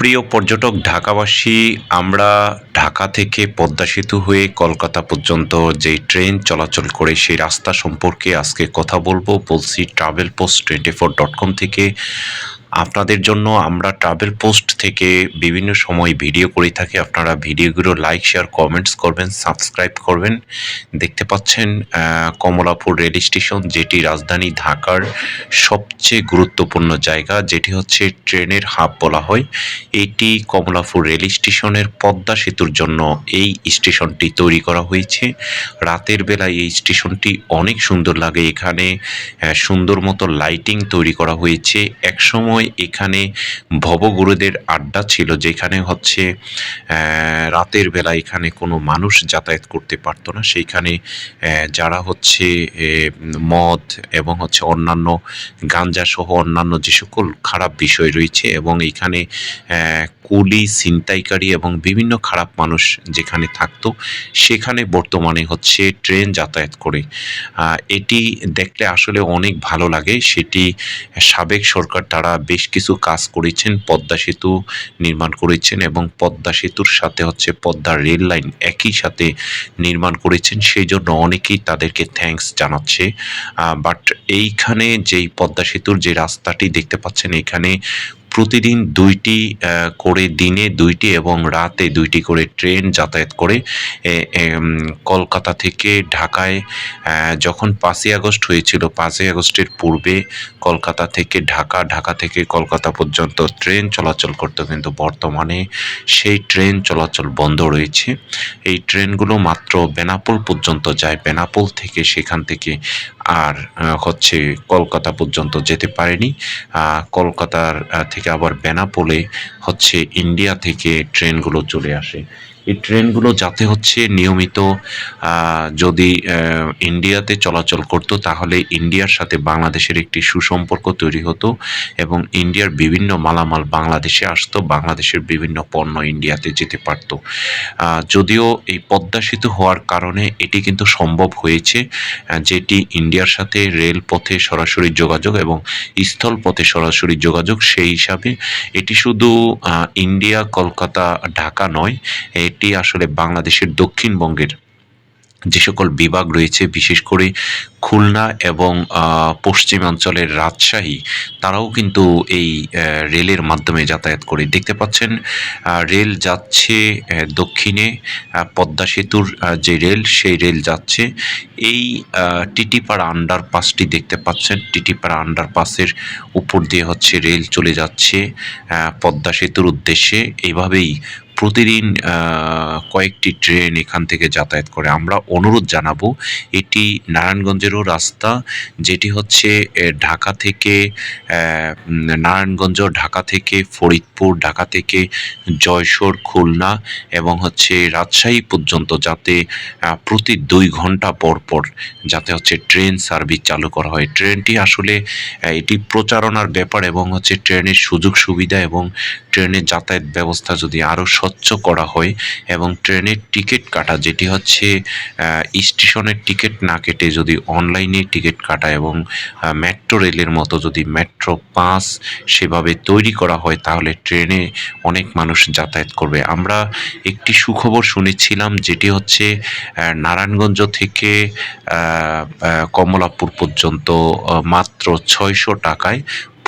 প্রিয় পর্যটক, ঢাকাবাসী, আমরা ঢাকা থেকে পদ্মা সেতু হয়ে কলকাতা পর্যন্ত যে ট্রেন চলাচল করে সেই রাস্তা সম্পর্কে আজকে কথা বলব। বলছি travel post twenty four dot com থেকে। আপনাদের জন্য আমরা ট্রাভেল পোস্ট থেকে বিভিন্ন সময় ভিডিও করে থাকি। আপনারা ভিডিওগুলো লাইক শেয়ার কমেন্টস করবেন সাবস্ক্রাইব করবেন। দেখতে পাচ্ছেন কমলাপুর রেল স্টেশন যেটি রাজধানী ঢাকার সবচেয়ে গুরুত্বপূর্ণ জায়গা, যেটি হচ্ছে ট্রেনের হাব বলা হয়। এটি কমলাপুর রেল স্টেশনের পদ্মা সেতুর জন্য এই স্টেশনটি তৈরি করা হয়েছে। রাতের বেলায় এই স্টেশনটি অনেক সুন্দর লাগে। এখানে সুন্দর মতো লাইটিং তৈরি করা হয়েছে। একসময় এখানে ভবগুরুদের আড্ডা ছিল, যেখানে হচ্ছে রাতের বেলা এখানে কোনো মানুষ যাতায়াত করতে পারতো না। সেইখানে যারা হচ্ছে মদ এবং হচ্ছে অন্যান্য গাঞ্জা সহ অন্যান্য যে সকল খারাপ বিষয় রয়েছে এবং এখানে কুলি, ছিনতাইকারী এবং বিভিন্ন খারাপ মানুষ যেখানে থাকতো, সেখানে বর্তমানে হচ্ছে ট্রেন যাতায়াত করে। এটি দেখলে আসলে অনেক ভালো লাগে। সেটি সাবেক সরকার, তারা বেশ কিছু কাজ করেছেন। পদ্মা সেতু নির্মাণ করেছেন এবং পদ্মা সেতুর সাথে হচ্ছে পদ্মা রেল লাইন একই সাথে নির্মাণ করেছেন। সেই জন্য অনেকেই তাদেরকে থ্যাঙ্কস জানাচ্ছে। বাট এইখানে যেই পদ্মা সেতুর যে রাস্তাটি দেখতে পাচ্ছেন, এখানে প্রতিদিন দুইটি করে দিনে দুইটি এবং রাতে দুইটি করে ট্রেন যাতায়াত করে কলকাতা থেকে ঢাকায় যখন পাঁচই আগস্ট হয়েছিল পাঁচই আগস্টের পূর্বে কলকাতা থেকে ঢাকা ঢাকা থেকে কলকাতা পর্যন্ত ট্রেন চলাচল করতো কিন্তু বর্তমানে সেই ট্রেন চলাচল বন্ধ রয়েছে। এই ট্রেনগুলো মাত্র বেনাপোল পর্যন্ত যায় বেনাপোল থেকে সেখান থেকে আর হচ্ছে কলকাতা পর্যন্ত যেতে পারেনি। কলকাতার আহ, থেকে আবার বেনাপোলে হচ্ছে ইন্ডিয়া থেকে ট্রেনগুলো চলে আসে। এই ট্রেনগুলো যাতে হচ্ছে নিয়মিত যদি ইন্ডিয়াতে চলাচল করতো, তাহলে ইন্ডিয়ার সাথে বাংলাদেশের একটি সুসম্পর্ক তৈরি হতো এবং ইন্ডিয়ার বিভিন্ন মালামাল বাংলাদেশে আসতো। বাংলাদেশের বিভিন্ন পণ্য ইন্ডিয়াতে যেতে পারতো। যদিও এই পদ্মা সেতু হওয়ার কারণে এটি কিন্তু সম্ভব হয়েছে যেটি ইন্ডিয়ার সাথে রেলপথে সরাসরি যোগাযোগ এবং স্থলপথে সরাসরি যোগাযোগ, সেই হিসাবে এটি শুধু ইন্ডিয়া, কলকাতা, ঢাকা নয়, এটি আসলে বাংলাদেশের দক্ষিণবঙ্গের যে সকল বিভাগ রয়েছে, বিশেষ করে খুলনা এবং পশ্চিমাঞ্চলের রাজশাহী, তারাও কিন্তু এই রেলের মাধ্যমে যাতায়াত করে। দেখতে পাচ্ছেন রেল যাচ্ছে দক্ষিণে পদ্মা সেতুর যে রেল, সেই রেল যাচ্ছে। এই টিটিপাড়া আন্ডারপাসটি দেখতে পাচ্ছেন। টিটিপাড়া আন্ডারপাসের উপর দিয়ে হচ্ছে রেল চলে যাচ্ছে পদ্মা সেতুর উদ্দেশ্যে। এইভাবেই প্রতিদিন কয়েকটি ট্রেন এখান থেকে যাতায়াত করে। আমরা অনুরোধ জানাব, এটি নারায়ণগঞ্জেরও রাস্তা, যেটি হচ্ছে ঢাকা থেকে নারায়ণগঞ্জ, ঢাকা থেকে ফরিদপুর, ঢাকা থেকে জয়সর খুলনা এবং হচ্ছে রাজশাহী পর্যন্ত যাতে প্রতি দুই ঘণ্টা পর পর যাতে হচ্ছে ট্রেন সার্ভিস চালু করা হয়। ট্রেনটি আসলে এটি প্রচারণার ব্যাপার এবং হচ্ছে ট্রেনের সুযোগ সুবিধা এবং ট্রেনের যাতায়াত ব্যবস্থা যদি আরও স্বচ্ছ করা হয় এবং ট্রেনের টিকিট কাটা, যেটি হচ্ছে স্টেশনের টিকিট না কেটে যদি অনলাইনে টিকিট কাটা এবং মেট্রো রেলের মতো যদি মেট্রো পাস সেভাবে তৈরি করা হয়, তাহলে ট্রেনে অনেক মানুষ যাতায়াত করবে। আমরা একটি সুখবর শুনেছিলাম, যেটি হচ্ছে নারায়ণগঞ্জ থেকে কমলাপুর পর্যন্ত মাত্র ছয়শো টাকায়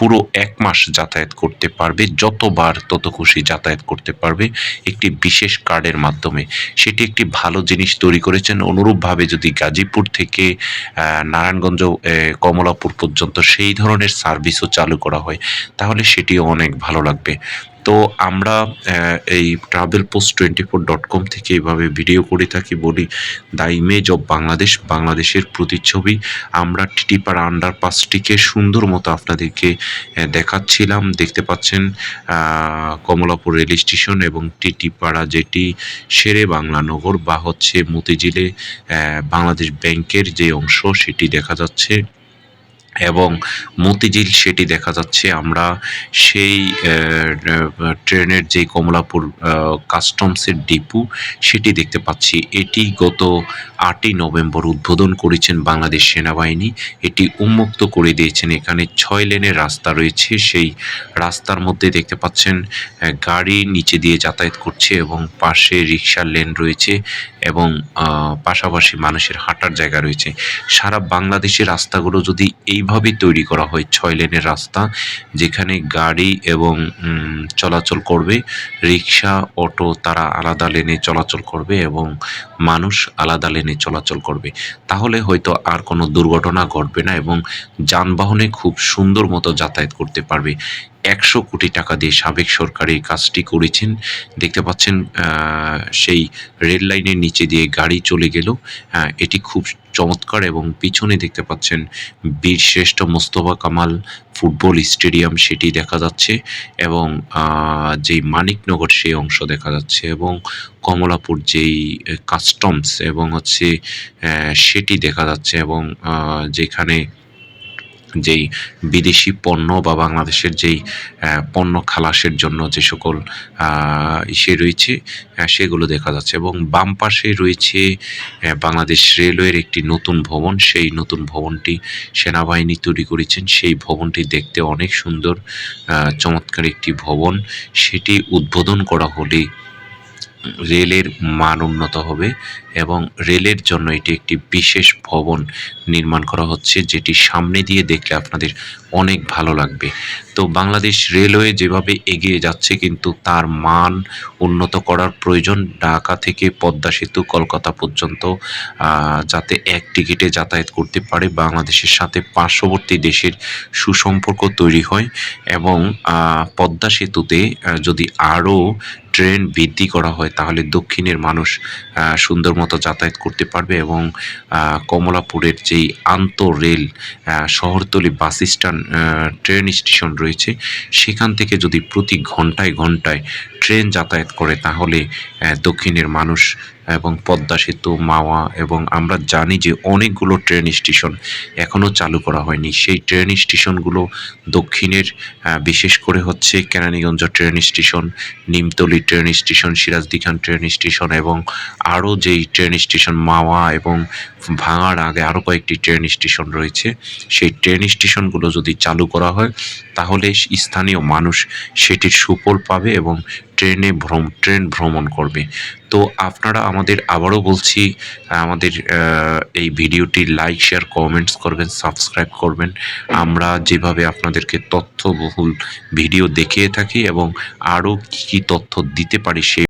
পুরো এক মাস যাতায়াত করতে পারবে, যতবার তত খুশি যাতায়াত করতে পারবে একটি বিশেষ কার্ডের মাধ্যমে। সেটি একটি ভালো জিনিস তৈরি করেছেন। অনুরূপভাবে যদি গাজীপুর থেকে নারায়ণগঞ্জ কমলাপুর পর্যন্ত সেই ধরনের সার্ভিসও চালু করা হয়, তাহলে সেটিও অনেক ভালো লাগবে। তো আমরা এই travel post twenty four dot com থেকে এইভাবে ভিডিও করে থাকি, বলি দ্য ইমেজ অফ বাংলাদেশ বাংলাদেশের প্রতিচ্ছবি। আমরা টিটিপাড়া আন্ডারপাসটিকে সুন্দর মতো আপনাদেরকে দেখাচ্ছিলাম। দেখতে পাচ্ছেন কমলাপুর রেল স্টেশন এবং টিটিপাড়া যেটি শেরে বাংলা নগর বা হচ্ছে মতিঝিলে বাংলাদেশ ব্যাংকের যে অংশ, সেটি দেখা যাচ্ছে। এবং মতিঝিল সেটি দেখা যাচ্ছে। আমরা সেই ট্রেনের যে কমলাপুর কাস্টমসের ডিপু, সেটি দেখতে পাচ্ছি। এটি গত আটই নভেম্বর উদ্বোধন করেছেন বাংলাদেশ সেনাবাহিনী। এটি উন্মুক্ত করে দিয়েছেন। এখানে ছয় লেনের রাস্তা রয়েছে। সেই রাস্তার মধ্যে দেখতে পাচ্ছেন গাড়ি নিচে দিয়ে যাতায়াত করছে এবং পাশে রিক্সার লেন রয়েছে এবং পাশাপাশি মানুষের হাঁটার জায়গা রয়েছে। সারা বাংলাদেশের রাস্তাগুলো যদি এইভাবে তৈরি করা হয়, ছয় লেনের রাস্তা, যেখানে গাড়ি এবং চলাচল করবে রিক্সা অটো তারা আলাদা লেনে চলাচল করবে এবং মানুষ আলাদা লেনে চলাচল করবে। তাহলে হয়তো আর কোনো দুর্ঘটনা ঘটবে না এবং যানবাহনে খুব সুন্দর মতো যাতায়াত করতে পারবে। একশো কোটি টাকা দিয়ে সাবেক সরকার এই কাজটি করেছেন। দেখতে পাচ্ছেন সেই রেল লাইনের নিচে দিয়ে গাড়ি চলে গেল। এটি খুব চমৎকার এবং পিছনে দেখতে পাচ্ছেন বীরশ্রেষ্ঠ মোস্তফা কামাল ফুটবল স্টেডিয়াম, সেটি দেখা যাচ্ছে এবং যেই মানিকনগর সেই অংশ দেখা যাচ্ছে এবং কমলাপুর যেই কাস্টমস এবং হচ্ছে সেটি দেখা যাচ্ছে এবং যেখানে যেই বিদেশি পণ্য বা বাংলাদেশের যেই পণ্য খালাসের জন্য যে সকল ইসে রয়েছে সেগুলো দেখা যাচ্ছে এবং বাম পাশে রয়েছে বাংলাদেশ রেলওয়ের একটি নতুন ভবন। সেই নতুন ভবনটি সেনাবাহিনী তৈরি করেছেন। সেই ভবনটি দেখতে অনেক সুন্দর চমৎকার একটি ভবন। সেটি উদ্বোধন করা হলে রেলের মান উন্নত হবে এবং রেলের জন্য এটি একটি বিশেষ ভবন নির্মাণ করা হচ্ছে, যেটি সামনে দিয়ে দেখলে আপনাদের অনেক ভালো লাগবে। তো বাংলাদেশ রেলওয়ে যেভাবে এগিয়ে যাচ্ছে কিন্তু তার মান উন্নত করার প্রয়োজন ঢাকা থেকে পদ্মা সেতু কলকাতা পর্যন্ত যাতে এক টিকিটে যাতায়াত করতে পারে। বাংলাদেশের সাথে পার্শ্ববর্তী দেশের সুসম্পর্ক তৈরি হয় এবং পদ্মা সেতুতে যদি আরও ট্রেন বৃদ্ধি করা হয় তাহলে দক্ষিণের মানুষ সুন্দর মতো যাতায়াত করতে পারবে এবং কমলাপুরের যেই আন্ত রেল শহরতলি বাস স্ট্যান্ড ট্রেন স্টেশন রয়েছে, সেখান থেকে যদি প্রতি ঘন্টায় ঘন্টায় ট্রেন যাতায়াত করে, তাহলে দক্ষিণের মানুষ এবং পদ্মা সেতু, মাওয়া এবং আমরা জানি যে অনেকগুলো ট্রেন স্টেশন এখনও চালু করা হয়নি। সেই ট্রেন স্টেশনগুলো দক্ষিণের বিশেষ করে হচ্ছে Keraniganj train station Nimtali train station Sirajdikhan train station এবং আরও যেই ট্রেন স্টেশন মাওয়া এবং ভাঙার আগে আরও কয়েকটি ট্রেন স্টেশন রয়েছে। সেই ট্রেন স্টেশনগুলো যদি চালু করা হয়, তাহলে স্থানীয় মানুষ সেটির সুফল পাবে এবং ট্রেনে ভ্রম, ট্রেন ভ্রমণ করবে। তো আপনারা আমাদের আবারও বলছি, আমাদের এই ভিডিওটি লাইক, শেয়ার, কমেন্টস করবেন, সাবস্ক্রাইব করবেন। আমরা যেভাবে আপনাদেরকে তথ্যবহুল ভিডিও দেখিয়ে থাকি এবং আরও কী কী তথ্য দিতে পারি সেই